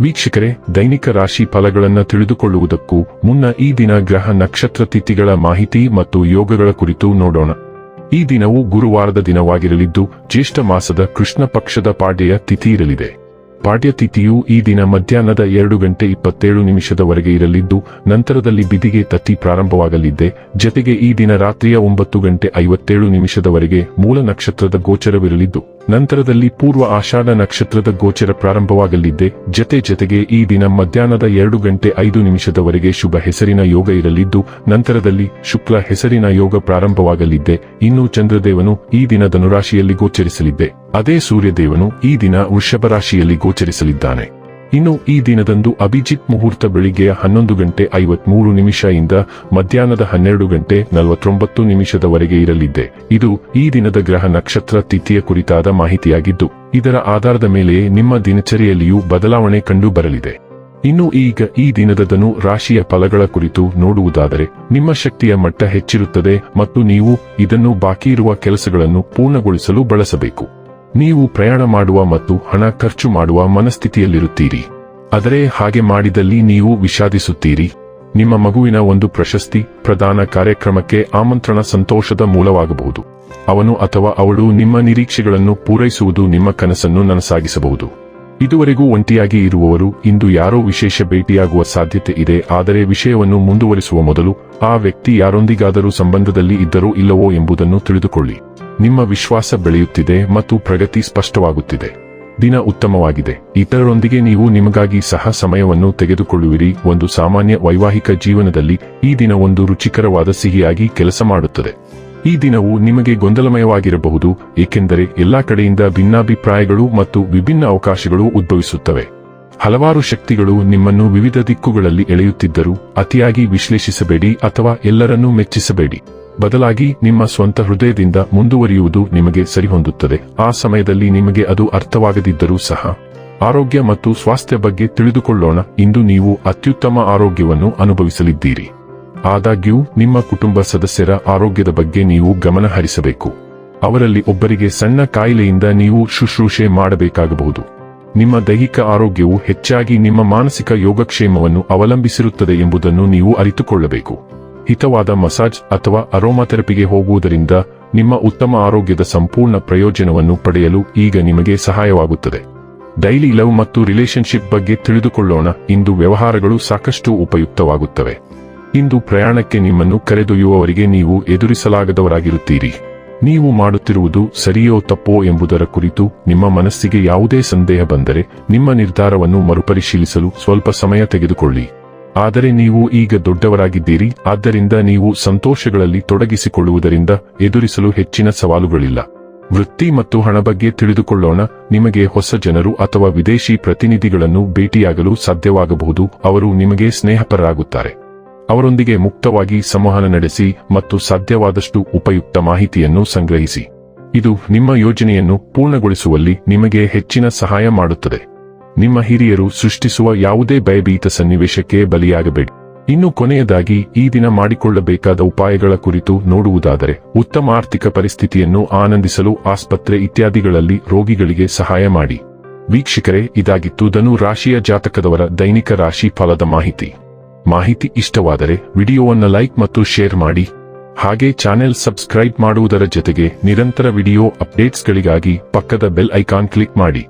ವೀಕ್ಷಕರೇ, ದೈನಿಕ ರಾಶಿ ಫಲಗಳನ್ನು ತಿಳಿದುಕೊಳ್ಳುವುದಕ್ಕೂ ಮುನ್ನ ಈ ದಿನ ಗ್ರಹ ನಕ್ಷತ್ರ ತಿಥಿಗಳ ಮಾಹಿತಿ ಮತ್ತು ಯೋಗಗಳ ಕುರಿತು ನೋಡೋಣ. ಈ ದಿನವು ಗುರುವಾರದ ದಿನವಾಗಿರಲಿದ್ದು, ಜ್ಯೇಷ್ಠ ಮಾಸದ ಕೃಷ್ಣ ಪಕ್ಷದ ಪಾಡ್ಯ ತಿಥಿ ಇರಲಿದೆ. ಪಾಡ್ಯ ತಿಥಿಯು ಈ ದಿನ ಮಧ್ಯಾಹ್ನದ ಎರಡು ಗಂಟೆ ಇಪ್ಪತ್ತೇಳು ನಿಮಿಷದವರೆಗೆ ಇರಲಿದ್ದು, ನಂತರದಲ್ಲಿ ಬಿದಿಗೆ ತತ್ತಿ ಪ್ರಾರಂಭವಾಗಲಿದ್ದೆ. ಜತೆಗೆ ಈ ದಿನ ರಾತ್ರಿಯ ಒಂಬತ್ತು ಗಂಟೆ ಐವತ್ತೇಳು ನಿಮಿಷದವರೆಗೆ ಮೂಲ ನಕ್ಷತ್ರದ ಗೋಚರವಿರಲಿದ್ದು ನಂತರದಲ್ಲಿ ಪೂರ್ವ ಆಷಾಢ ನಕ್ಷತ್ರದ ಗೋಚರ ಪ್ರಾರಂಭವಾಗಲಿದ್ದೆ ಜತೆ ಜತೆಗೆ ಈ ದಿನ ಮಧ್ಯಾಹ್ನದ ಎರಡು ಗಂಟೆ ಐದು ನಿಮಿಷದವರೆಗೆ ಶುಭ ಹೆಸರಿನ ಯೋಗ ಇರಲಿದ್ದು, ನಂತರದಲ್ಲಿ ಶುಕ್ಲ ಹೆಸರಿನ ಯೋಗ ಪ್ರಾರಂಭವಾಗಲಿದ್ದೆ ಇನ್ನು ಚಂದ್ರದೇವನು ಈ ದಿನ ಧನುರಾಶಿಯಲ್ಲಿ ಗೋಚರಿಸಲಿದ್ದೆ ಅದೇ ಸೂರ್ಯದೇವನು ಈ ದಿನ ವೃಷಭ ರಾಶಿಯಲ್ಲಿ ಗೋಚರಿಸಲಿದ್ದಾನೆ. ಇನ್ನು ಈ ದಿನದಂದು ಅಭಿಜಿತ್ ಮುಹೂರ್ತ ಬೆಳಿಗ್ಗೆಯ ಹನ್ನೊಂದು ಗಂಟೆ ಐವತ್ಮೂರು ನಿಮಿಷ ಇಂದ ಮಧ್ಯಾಹ್ನದ ಹನ್ನೆರಡು ಗಂಟೆ ನಲವತ್ತೊಂಬತ್ತು ನಿಮಿಷದವರೆಗೆ ಇರಲಿದೆ. ಇದು ಈ ದಿನದ ಗ್ರಹ ನಕ್ಷತ್ರ ತಿಥಿಯ ಕುರಿತಾದ ಮಾಹಿತಿಯಾಗಿದ್ದು, ಇದರ ಆಧಾರದ ಮೇಲೆಯೇ ನಿಮ್ಮ ದಿನಚರಿಯಲ್ಲಿಯೂ ಬದಲಾವಣೆ ಕಂಡು ಬರಲಿದೆ ಇನ್ನು ಈಗ ಈ ದಿನದ ಧನು ರಾಶಿಯ ಫಲಗಳ ಕುರಿತು ನೋಡುವುದಾದರೆ, ನಿಮ್ಮ ಶಕ್ತಿಯ ಮಟ್ಟ ಹೆಚ್ಚಿರುತ್ತದೆ ಮತ್ತು ನೀವು ಇದನ್ನು ಬಾಕಿ ಇರುವ ಕೆಲಸಗಳನ್ನು ಪೂರ್ಣಗೊಳಿಸಲು ಬಳಸಬೇಕು. ನೀವು ಪ್ರಯಾಣ ಮಾಡುವ ಮತ್ತು ಹಣ ಖರ್ಚು ಮಾಡುವ ಮನಸ್ಥಿತಿಯಲ್ಲಿರುತ್ತೀರಿ. ಆದರೆ ಹಾಗೆ ಮಾಡಿದಲ್ಲಿ ನೀವು ವಿಷಾದಿಸುತ್ತೀರಿ. ನಿಮ್ಮ ಮಗುವಿನ ಒಂದು ಪ್ರಶಸ್ತಿ, ಪ್ರದಾನ ಕಾರ್ಯಕ್ರಮಕ್ಕೆ ಆಮಂತ್ರಣ ಸಂತೋಷದ ಮೂಲವಾಗಬಹುದು. ಅವನು ಅಥವಾ ಅವಳು ನಿಮ್ಮ ನಿರೀಕ್ಷೆಗಳನ್ನು ಪೂರೈಸುವುದು ನಿಮ್ಮ ಕನಸನ್ನು ನನಸಾಗಿಸಬಹುದು. ಇದುವರೆಗೂ ಒಂಟಿಯಾಗಿ ಇರುವವರು, ಇಂದು ಯಾರೋ ವಿಶೇಷ ಭೇಟಿಯಾಗುವ ಸಾಧ್ಯತೆ ಇದೆ, ಆದರೆ ವಿಷಯವನ್ನು ಮುಂದುವರಿಸುವ ಮೊದಲು ಆ ವ್ಯಕ್ತಿ ಯಾರೊಂದಿಗಾದರೂ ಸಂಬಂಧದಲ್ಲಿ ಇದ್ದರೋ ಇಲ್ಲವೋ ಎಂಬುದನ್ನು ತಿಳಿದುಕೊಳ್ಳಿ. ನಿಮ್ಮ ವಿಶ್ವಾಸ ಬೆಳೆಯುತ್ತಿದೆ ಮತ್ತು ಪ್ರಗತಿ ಸ್ಪಷ್ಟವಾಗುತ್ತಿದೆ. ದಿನ ಉತ್ತಮವಾಗಿದೆ. ಇತರರೊಂದಿಗೆ ನೀವು ನಿಮಗಾಗಿ ಸಹ ಸಮಯವನ್ನು ತೆಗೆದುಕೊಳ್ಳುವಿರಿ. ಒಂದು ಸಾಮಾನ್ಯ ವೈವಾಹಿಕ ಜೀವನದಲ್ಲಿ ಈ ದಿನ ಒಂದು ರುಚಿಕರವಾದ ಸಿಹಿಯಾಗಿ ಕೆಲಸ ಮಾಡುತ್ತದೆ. ಈ ದಿನವು ನಿಮಗೆ ಗೊಂದಲಮಯವಾಗಿರಬಹುದು, ಏಕೆಂದರೆ ಎಲ್ಲಾ ಕಡೆಯಿಂದ ಭಿನ್ನಾಭಿಪ್ರಾಯಗಳು ಮತ್ತು ವಿಭಿನ್ನ ಅವಕಾಶಗಳು ಉದ್ಭವಿಸುತ್ತವೆ. ಹಲವಾರು ಶಕ್ತಿಗಳು ನಿಮ್ಮನ್ನು ವಿವಿಧ ದಿಕ್ಕುಗಳಲ್ಲಿ ಎಳೆಯುತ್ತಿದ್ದರೂ ಅತಿಯಾಗಿ ವಿಶ್ಲೇಷಿಸಬೇಡಿ ಅಥವಾ ಎಲ್ಲರನ್ನೂ ಮೆಚ್ಚಿಸಬೇಡಿ. ಬದಲಾಗಿ ನಿಮ್ಮ ಸ್ವಂತ ಹೃದಯದಿಂದ ಮುಂದುವರಿಯುವುದು ನಿಮಗೆ ಸರಿಹೊಂದುತ್ತದೆ. ಆ ಸಮಯದಲ್ಲಿ ನಿಮಗೆ ಅದು ಅರ್ಥವಾಗದಿದ್ದರೂ ಸಹ. ಆರೋಗ್ಯ ಮತ್ತು ಸ್ವಾಸ್ಥ್ಯ ಬಗ್ಗೆ ತಿಳಿದುಕೊಳ್ಳೋಣ. ಇಂದು ನೀವು ಅತ್ಯುತ್ತಮ ಆರೋಗ್ಯವನ್ನು ಅನುಭವಿಸಲಿದ್ದೀರಿ. ಆದಾಗ್ಯೂ, ನಿಮ್ಮ ಕುಟುಂಬ ಸದಸ್ಯರ ಆರೋಗ್ಯದ ಬಗ್ಗೆ ನೀವು ಗಮನ ಹರಿಸಬೇಕು. ಅವರಲ್ಲಿ ಒಬ್ಬರಿಗೆ ಸಣ್ಣ ಕಾಯಿಲೆಯಿಂದ ನೀವು ಶುಶ್ರೂಷೆ ಮಾಡಬೇಕಾಗಬಹುದು. ನಿಮ್ಮ ದೈಹಿಕ ಆರೋಗ್ಯವು ಹೆಚ್ಚಾಗಿ ನಿಮ್ಮ ಮಾನಸಿಕ ಯೋಗಕ್ಷೇಮವನ್ನು ಅವಲಂಬಿಸಿರುತ್ತದೆ ಎಂಬುದನ್ನು ನೀವು ಅರಿತುಕೊಳ್ಳಬೇಕು. ಹಿತವಾದ ಮಸಾಜ್ ಅಥವಾ ಅರೋಮಾಥೆರಪಿಗೆ ಹೋಗುವುದರಿಂದ ನಿಮ್ಮ ಉತ್ತಮ ಆರೋಗ್ಯದ ಸಂಪೂರ್ಣ ಪ್ರಯೋಜನವನ್ನು ಪಡೆಯಲು ಈಗ ನಿಮಗೆ ಸಹಾಯವಾಗುತ್ತದೆ. ಡೈಲಿ ಲವ್ ಮತ್ತು ರಿಲೇಶನ್ಶಿಪ್ ಬಗ್ಗೆ ತಿಳಿದುಕೊಳ್ಳೋಣ. ಇಂದು ವ್ಯವಹಾರಗಳು ಸಾಕಷ್ಟು ಉಪಯುಕ್ತವಾಗುತ್ತವೆ. ಇಂದು ಪ್ರಯಾಣಕ್ಕೆ ನಿಮ್ಮನ್ನು ಕರೆದೊಯ್ಯುವವರಿಗೆ ನೀವು ಎದುರಿಸಲಾಗದವರಾಗಿರುತ್ತೀರಿ. ನೀವು ಮಾಡುತ್ತಿರುವುದು ಸರಿಯೋ ತಪ್ಪೋ ಎಂಬುದರ ಕುರಿತು ನಿಮ್ಮ ಮನಸ್ಸಿಗೆ ಯಾವುದೇ ಸಂದೇಹ ಬಂದರೆ ನಿಮ್ಮ ನಿರ್ಧಾರವನ್ನು ಮರುಪರಿಶೀಲಿಸಲು ಸ್ವಲ್ಪ ಸಮಯ ತೆಗೆದುಕೊಳ್ಳಿ. ಆದರೆ ನೀವು ಈಗ ದೊಡ್ಡವರಾಗಿದ್ದೀರಿ, ಆದ್ದರಿಂದ ನೀವು ಸಂತೋಷಗಳಲ್ಲಿ ತೊಡಗಿಸಿಕೊಳ್ಳುವುದರಿಂದ ಎದುರಿಸಲು ಹೆಚ್ಚಿನ ಸವಾಲುಗಳಿಲ್ಲ. ವೃತ್ತಿ ಮತ್ತು ಹಣ ಬಗ್ಗೆ ತಿಳಿದುಕೊಳ್ಳೋಣ, ನಿಮಗೆ ಹೊಸ ಜನರು ಅಥವಾ ವಿದೇಶಿ ಪ್ರತಿನಿಧಿಗಳನ್ನು ಭೇಟಿಯಾಗಲು ಸಾಧ್ಯವಾಗಬಹುದು, ಅವರು ನಿಮಗೆ ಸ್ನೇಹಪರರಾಗುತ್ತಾರೆ. ಅವರೊಂದಿಗೆ ಮುಕ್ತವಾಗಿ ಸಂವಹನ ನಡೆಸಿ ಮತ್ತು ಸಾಧ್ಯವಾದಷ್ಟು ಉಪಯುಕ್ತ ಮಾಹಿತಿಯನ್ನು ಸಂಗ್ರಹಿಸಿ. ಇದು ನಿಮ್ಮ ಯೋಜನೆಯನ್ನು ಪೂರ್ಣಗೊಳಿಸುವಲ್ಲಿ ನಿಮಗೆ ಹೆಚ್ಚಿನ ಸಹಾಯ ಮಾಡುತ್ತದೆ. ನಿಮ್ಮ ಹಿರಿಯರು ಸೃಷ್ಟಿಸುವ ಯಾವುದೇ ಭಯಭೀತ ಸನ್ನಿವೇಶಕ್ಕೆ ಬಲಿಯಾಗಬೇಡಿ. ಇನ್ನು ಕೊನೆಯದಾಗಿ, ಈ ದಿನ ಮಾಡಿಕೊಳ್ಳಬೇಕಾದ ಉಪಾಯಗಳ ಕುರಿತು ನೋಡುವುದಾದರೆ, ಉತ್ತಮ ಆರ್ಥಿಕ ಪರಿಸ್ಥಿತಿಯನ್ನು ಆನಂದಿಸಲು ಆಸ್ಪತ್ರೆ ಇತ್ಯಾದಿಗಳಲ್ಲಿ ರೋಗಿಗಳಿಗೆ ಸಹಾಯ ಮಾಡಿ. ವೀಕ್ಷಕರೇ, ಇದಾಗಿತ್ತು ಧನು ರಾಶಿಯ ಜಾತಕದವರ ದೈನಿಕ ರಾಶಿ ಫಲದ ಮಾಹಿತಿ. ಮಾಹಿತಿ ಇಷ್ಟವಾದರೆ, ವಿಡಿಯೋವನ್ನು ಲೈಕ್ ಮತ್ತು ಶೇರ್ ಮಾಡಿ. ಹಾಗೆ ಚಾನೆಲ್ ಸಬ್ಸ್ಕ್ರೈಬ್ ಮಾಡುವುದರ ಜೊತೆಗೆ ನಿರಂತರ ವಿಡಿಯೋ ಅಪ್ಡೇಟ್ಸ್ಗಳಿಗಾಗಿ ಪಕ್ಕದ ಬೆಲ್ ಐಕಾನ್ ಕ್ಲಿಕ್ ಮಾಡಿ.